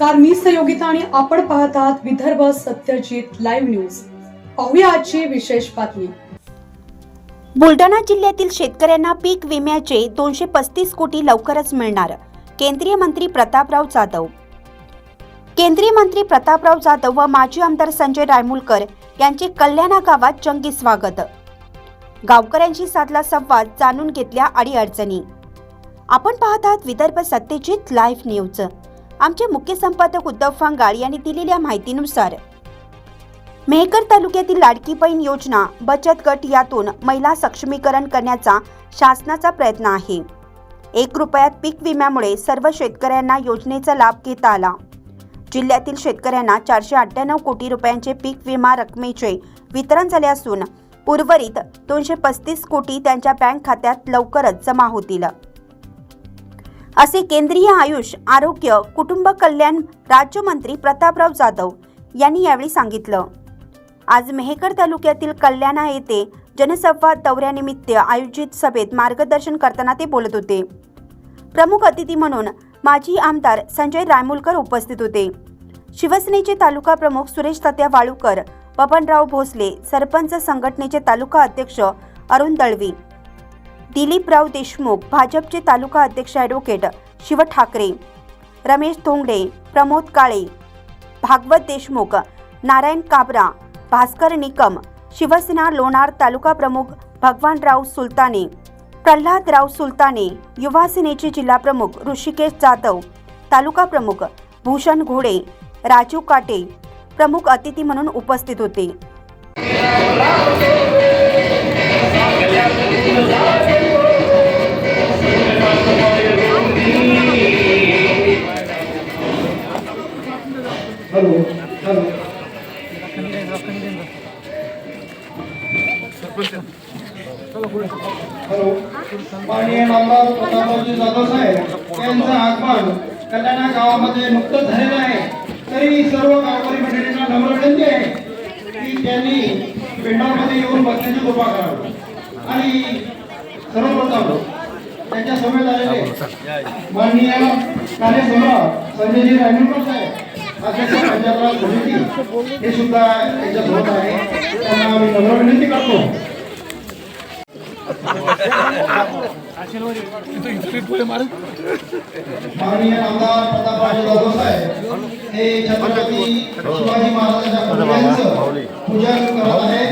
नमस्कार मी सहयोगिता आणि आपण पाहत आहात विदर्भ सत्यजित लाईव्ह न्यूज. पाहूया आजची विशेष बातमी. बुलढाणा जिल्ह्यातील शेतकऱ्यांना पीक विम्याचे दोनशे पस्तीस कोटी लवकरच मिळणार केंद्रीय मंत्री प्रतापराव जाधव. केंद्रीय मंत्री प्रतापराव जाधव व माजी आमदार संजय रायमुलकर यांचे कल्याणा गावात जंगी स्वागत. गावकऱ्यांशी साधला संवाद जाणून घेतल्या अडीअडचणी आपण पाहत आहात विदर्भ सत्यजित लाईव्ह न्यूज. आमचे मुख्य संपादक उद्धव फांगाळ यांनी दिलेल्या माहितीनुसार मेहकर तालुक्यातील लाडकी बहीण योजना बचत गट यातून महिला सक्षमीकरण करण्याचा शासनाचा प्रयत्न आहे. एक रुपयात पीक विम्यामुळे सर्व शेतकऱ्यांना योजनेचा लाभ घेता आला. जिल्ह्यातील शेतकऱ्यांना चारशे अठ्ठ्याण्णव कोटी रुपयांचे पीक विमा रकमेचे वितरण झाले असून उर्वरित दोनशे पस्तीस कोटी त्यांच्या बँक खात्यात लवकरच जमा होतील. असे केंद्रीय आयुष आरोग्य कुटुंब कल्याण राज्यमंत्री प्रतापराव जाधव यांनी यावेळी सांगितलं. आज मेहकर तालुक्यातील कल्याणा येथे जनसंवाद दौऱ्यानिमित्त आयोजित सभेत मार्गदर्शन करताना ते बोलत होते. प्रमुख अतिथी म्हणून माजी आमदार संजय रायमुलकर उपस्थित होते. शिवसेनेचे तालुका प्रमुख सुरेश तात्या वाळूकर बबनराव भोसले सरपंच संघटनेचे तालुका अध्यक्ष अरुण दळवी दिलीपराव देशमुख भाजपचे तालुका अध्यक्ष ॲडव्होकेट शिव ठाकरे रमेश धोंगडे प्रमोद काळे भागवत देशमुख नारायण काबरा भास्कर निकम शिवसेना लोणार तालुका प्रमुख भगवानराव सुलताने प्रल्हादराव सुलताने युवा सेनेचे जिल्हाप्रमुख ऋषिकेश जाधव तालुका प्रमुख भूषण घोडे राजू काटे प्रमुख अतिथी म्हणून उपस्थित होते. Hello hello. हॅलो. माननीय नामदार प्रतापरावजी जाधव साहेब यांचं आगमन कल्याणा गावामध्ये नुकतंच झालेलं आहे. तरी सर्व गावकरी मंडळींना नम्र विनंती आहे की त्यांनी पेंडामध्ये येऊन बसण्याची कृपा करावी. आणि सर्वप्रथम त्यांच्या समेत आलेले माननीय कार्यसम्राट संजयजी रायमुलकर साहेब अध्यक्ष पंजाबराव समिती हे सुद्धा त्यांच्यासोबत आहे त्यांना मी नम्र विनंती करतो माननीय आमदार प्रतापराव जाधव साहेब हे छत्रपती शिवाजी महाराजांच्या पुतळ्यांचं पूजन करत आहेत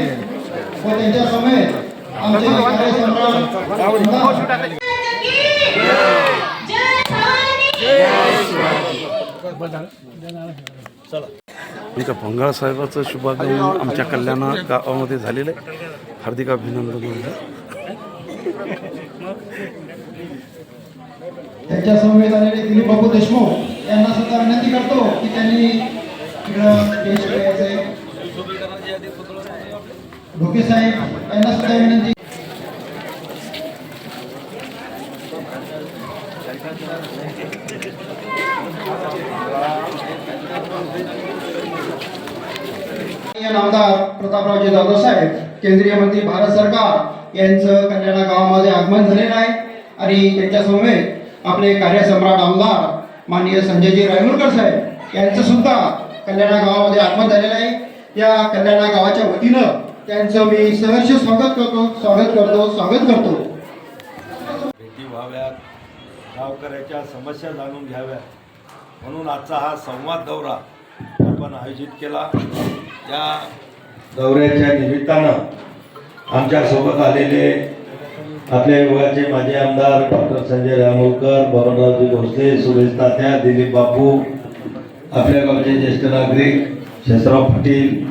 व त्यांच्या समेत आमचे कार्यसम्राट आमदार आमच्या भंगाळ साहेबाचं शुभागमन आमच्या कल्याणा गावामध्ये झालेलं आहे. हार्दिक अभिनंदन त्यांच्या समवेत आलेले दिलीप बापू देशमुख यांना सुद्धा विनंती करतो की त्यांनी ढोके साहेब यांना सुद्धा विनंती प्रतापराव नामदार प्रतापरावजी जाधव साहेब केंद्रीय मंत्री भारत सरकार यांचं कल्याणा गावामध्ये आगमन झालेलं आहे आणि त्यांच्यासमवेत आपले कार्यसम्राट आमदार माननीय संजयजी रायमुरकर साहेब यांचं सुद्धा कल्याणा गावामध्ये आगमन झालेलं आहे. या कल्याणा गावाच्या वतीनं त्यांचं मी सहर्ष स्वागत करतो स्वागत करतो स्वागत करतो. भेटी व्हाव्यात. गावकऱ्याच्या समस्या जाणून घ्याव्या. म्हणून आजचा हा संवाद दौरा आपण आयोजित केला. त्या दौऱ्याच्या निमित्तानं आमच्यासोबत आलेले आपल्या युगाचे माजी आमदार डॉक्टर संजय रामोलकर बबनरावजी भोसले सुरेश तात्या दिलीप बापू आपल्या गावचे ज्येष्ठ नागरिक शेषराव पाटील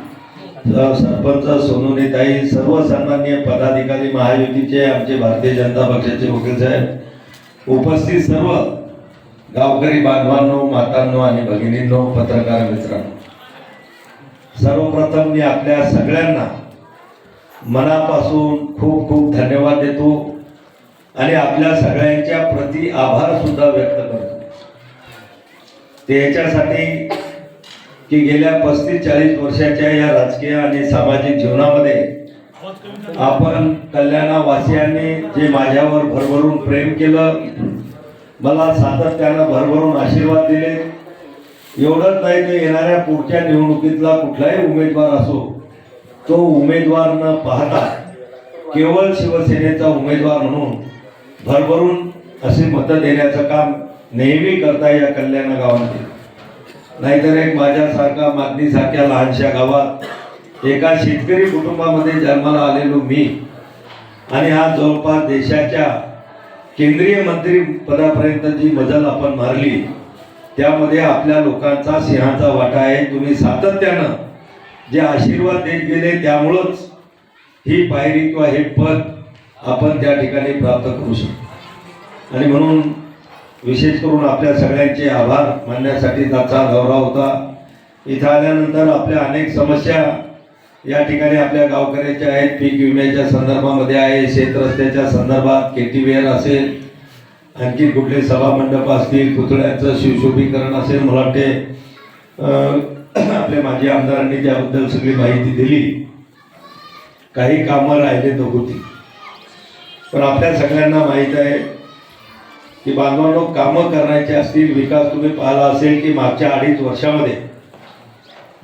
सरपंच सोनूनीताई सर्व सन्माननीय पदाधिकारी महायुतीचे आमचे भारतीय जनता पक्षाचे वकील साहेब उपस्थित सर्व गावकरी बांधवांनो मातांनो आणि भगिनींनो पत्रकार मित्रांनो. सर्वप्रथम मी आपल्या सगळ्यांना मनापासून खूप खूप धन्यवाद देतो आणि आपल्या सगळ्यांच्या प्रति आभार सुद्धा व्यक्त करतो. ते याच्यासाठी की गेल्या पस्तीस चाळीस वर्षाच्या या राजकीय आणि सामाजिक जीवनामध्ये आपण कल्याणावासियांनी जे माझ्यावर भरभरून प्रेम केलं मला सातत्यानं भरभरून आशीर्वाद दिले. एवढंच नाही तर येणाऱ्या पुढच्या निवडणुकीतला कुठलाही उमेदवार असो तो उमेदवार न पाहता केवळ शिवसेनेचा उमेदवार म्हणून भरभरून असे मतं देण्याचं काम नेहमी करता या कल्याण गावामध्ये. नाहीतर एक माझ्यासारखा मागणीसारख्या लहानशा गावात एका शेतकरी कुटुंबामध्ये जन्माला आलेलो मी आणि आज जवळपास देशाच्या केंद्रीय मंत्री पदापर्यंत जी मजल आपण मारली त्यामध्ये आपल्या लोकांचा सिंहाचा वाटा आहे. तुम्ही सातत्यानं जे आशीर्वाद देत गेले त्यामुळंच ही पायरी किंवा हे पद आपण त्या ठिकाणी प्राप्त करू शकतो. आणि म्हणून विशेष करून आपल्या सगळ्यांचे आभार मानण्यासाठी त्याचा दौरा होता. इथं आल्यानंतर आपल्या अनेक समस्या या ठिकाणी आपल्या गावकऱ्याच्या आहेत पीक विम्याच्या संदर्भामध्ये आहे शेतरस्त्याच्या संदर्भात केटीवेअर असेल आणखी कुठले सभामंडप असतील पुतळ्यांचं शिवशोभीकरण असेल मला वाटते आपल्या माजी आमदारांनी त्याबद्दल सगळी माहिती दिली. काही कामं राहिले होती पण आपल्या सगळ्यांना माहीत आहे की बांधवांनो कामं करण्याची असतील विकास तुम्ही पाहिला असेल की मागच्या अडीच वर्षामध्ये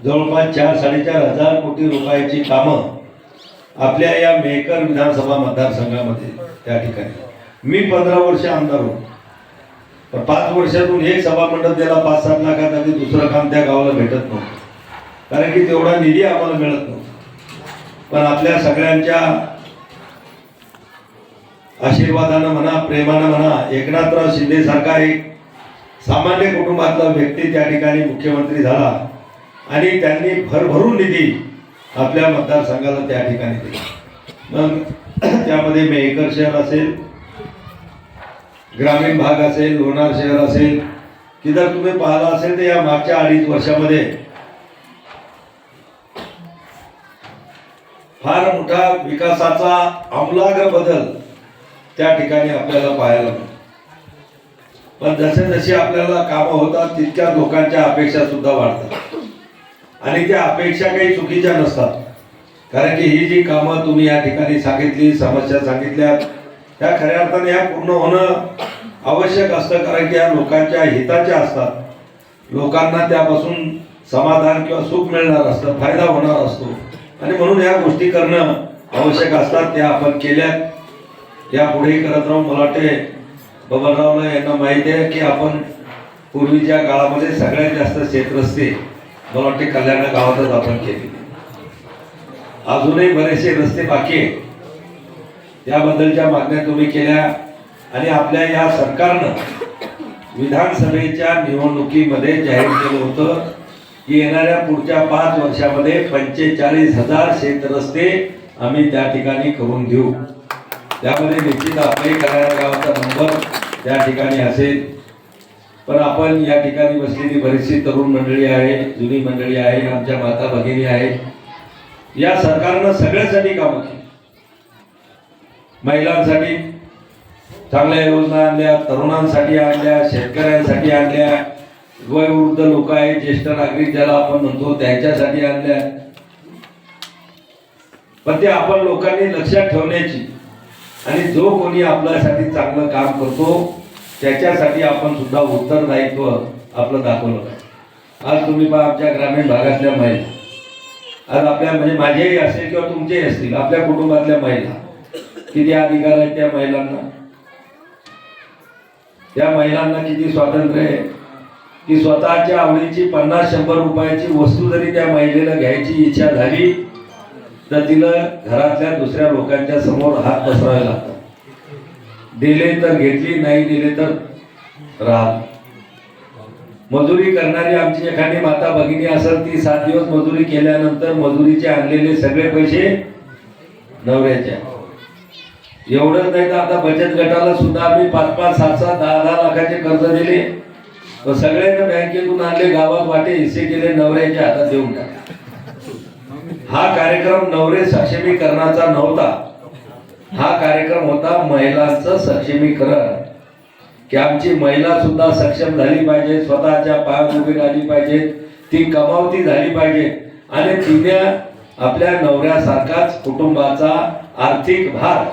जवळपास चार साडेचार हजार कोटी रुपयाची कामं आपल्या या मेकर विधानसभा मतदारसंघामध्ये त्या ठिकाणी. मी पंधरा वर्ष आमदार होतो. पण पाच वर्षातून एक सभामंडप त्याला पाच सात लाखात आधी दुसरं काम त्या गावाला भेटत नव्हतं. कारण की तेवढा निधी आम्हाला मिळत नव्हता. पण आपल्या सगळ्यांच्या आशीर्वादानं म्हणा प्रेमानं म्हणा एकनाथराव शिंदेसारखा एक सामान्य कुटुंबातला व्यक्ती त्या ठिकाणी मुख्यमंत्री झाला. आणि त्यांनी भरभरून निधी आपल्या मतदारसंघाला त्या ठिकाणी दिला. मग त्यामध्ये मेहकर शहर असेल ग्रामीण भाग असेल लोणार शहर असेल की जर तुम्ही पाहिला असेल तर या मागच्या अडीच वर्षामध्ये फार मोठा विकासाचा आमलाग्र बदल त्या ठिकाणी आपल्याला पाहायला मिळतो. पण जसे जसे आपल्याला कामं होतात तितक्या लोकांच्या अपेक्षा सुद्धा वाढतात. आणि त्या अपेक्षा काही चुकीच्या नसतात. कारण की ही जी कामं तुम्ही या ठिकाणी सांगितली समस्या सांगितल्या त्या खऱ्या अर्थाने या पूर्ण होणं आवश्यक असतं कारण की या लोकांच्या हिताच्या असतात. लोकांना त्यापासून समाधान किंवा सुख मिळणार असतं फायदा होणार असतो. आणि म्हणून या गोष्टी करणं आवश्यक असतात त्या आपण केल्यात. या पुढेही करत राहून मला वाटते बबनरावला यांना माहिती आहे की आपण पूर्वीच्या काळामध्ये सगळ्यात जास्त क्षेत्र असते मला वाटते कल्याण गावातच आपण केली. अजूनही बरेचसे रस्ते बाकी आहेत. त्याबद्दलच्या मागण्या तुम्ही केल्या आणि आपल्या या सरकारनं विधानसभेच्या निवडणुकीमध्ये जाहीर केलं होतं की येणाऱ्या पुढच्या पाच वर्षामध्ये पंचेचाळीस हजार शेतरस्ते आम्ही त्या ठिकाणी करून घेऊ त्यामध्ये निश्चित आपले कल्याण गावाचा नंबर त्या ठिकाणी असेल. पण आपण या ठिकाणी बसलेली बरीचशी तरुण मंडळी आहे जुनी मंडळी आहे आमच्या माता भगिनी आहेत. या सरकारनं सगळ्यासाठी कामं केली. महिलांसाठी चांगल्या योजना आणल्या तरुणांसाठी आणल्या शेतकऱ्यांसाठी आणल्या. वयोवृद्ध लोक आहेत ज्येष्ठ नागरिक ज्याला आपण म्हणतो त्यांच्यासाठी आणल्या. पण ते आपण लोकांनी लक्षात ठेवण्याची आणि जो कोणी आपल्यासाठी चांगलं काम करतो त्याच्यासाठी आपण सुद्धा उत्तरदायित्व आपलं दाखवलं. पाहिजे आज तुम्ही पहा आमच्या ग्रामीण भागातल्या महिला. आज आपल्या म्हणजे माझेही असेल किंवा तुमचेही असतील आपल्या कुटुंबातल्या महिला. किती अधिकार आहेत त्या महिलांना? त्या महिलांना किती स्वातंत्र्य आहे? की स्वतःच्या आवडीची पन्नास शंभर रुपयाची वस्तू जरी त्या महिलेला घ्यायची इच्छा झाली तर तिला घरातल्या दुसऱ्या लोकांच्या समोर हात पसरावे लागतात. दिले तर घेतली नाही दिले तर राहत. मजुरी करणारी आमची एखादी माता भगिनी असेल ती सात दिवस मजुरी केल्यानंतर मजुरीचे आणलेले सगळे पैसे नवऱ्याच्या एवढंच नाही तर आता बचत गटाला सुद्धा आम्ही पाच पाच सात सात दहा दहा लाखाचे कर्ज दिले. व सगळ्यांना बँकेतून आणले गावात वाटे हिस्से केले नवऱ्याच्या हातात देऊन टाकले. हा कार्यक्रम नवरे सक्षमीकरणाचा नव्हता. हा कार्यक्रम होता महिलांचं सक्षमीकरण. की आमची महिला सुद्धा सक्षम झाली पाहिजे स्वतःच्या पायात उभी राहिली पाहिजे ती कमावती झाली पाहिजे. आणि तिने आपल्या नवऱ्यासारखाच कुटुंबाचा आर्थिक भार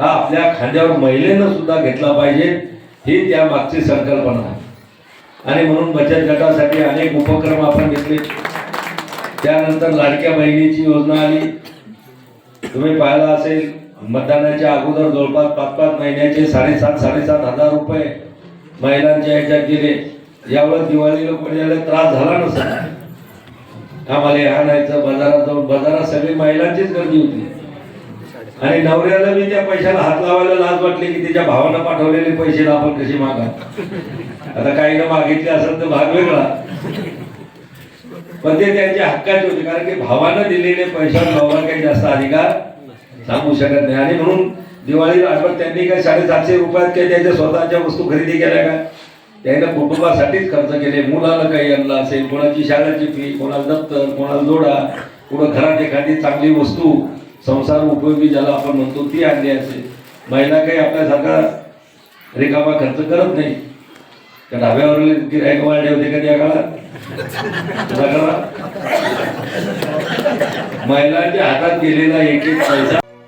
हा आपल्या खांद्यावर महिलेनं सुद्धा घेतला पाहिजे ही त्या मागची संकल्पना आहे. आणि म्हणून बचत गटासाठी अनेक उपक्रम आपण घेतले. त्यानंतर लाडक्या बहिणीची योजना आली. तुम्ही पाहिला असेल मतदानाच्या अगोदर जवळपास पाच पाच महिन्याचे साडेसात साडेसात हजार रुपये महिलांच्या ह्याच्यात गेले. यावेळेस दिवाळीला पडलेला त्रास झाला नसता आम्हाला हे आणायचं बाजारात जाऊन बाजारात सगळी महिलांचीच गर्दी होती. आणि नवऱ्याला मी त्या पैशाला हात लावायला लाज वाटली की त्याच्या भावानं पाठवलेले पैसे आपण कसे मागा आता काही ना मागितले असेल तर भाग वेगळा. पण ते त्यांच्या हक्काचे होते कारण की भावानं दिलेले पैशावर नवरा काही जास्त अधिकार सांगू शकत नाही. आणि म्हणून दिवाळी आपण त्यांनी काय साडेसातशे रुपयात काही त्यांच्या स्वतःच्या वस्तू खरेदी केल्या का? त्यांना कुटुंबासाठीच खर्च केले. मुलाला काही आणलं असेल कोणाची शाळेची फी कोणाला दप्तर कोणाला जोडा कुठं घरात एखादी चांगली वस्तू संसार उपयोगी ज्याला आपण म्हणतो ती आणली असेल. महिला काही आपल्यासारखा रिकामा खर्च करत नाही. त्या ढाब्यावर गिरायक वाढले होते का त्या काळात? महिलांच्या हातात गेलेला एक एक पैसा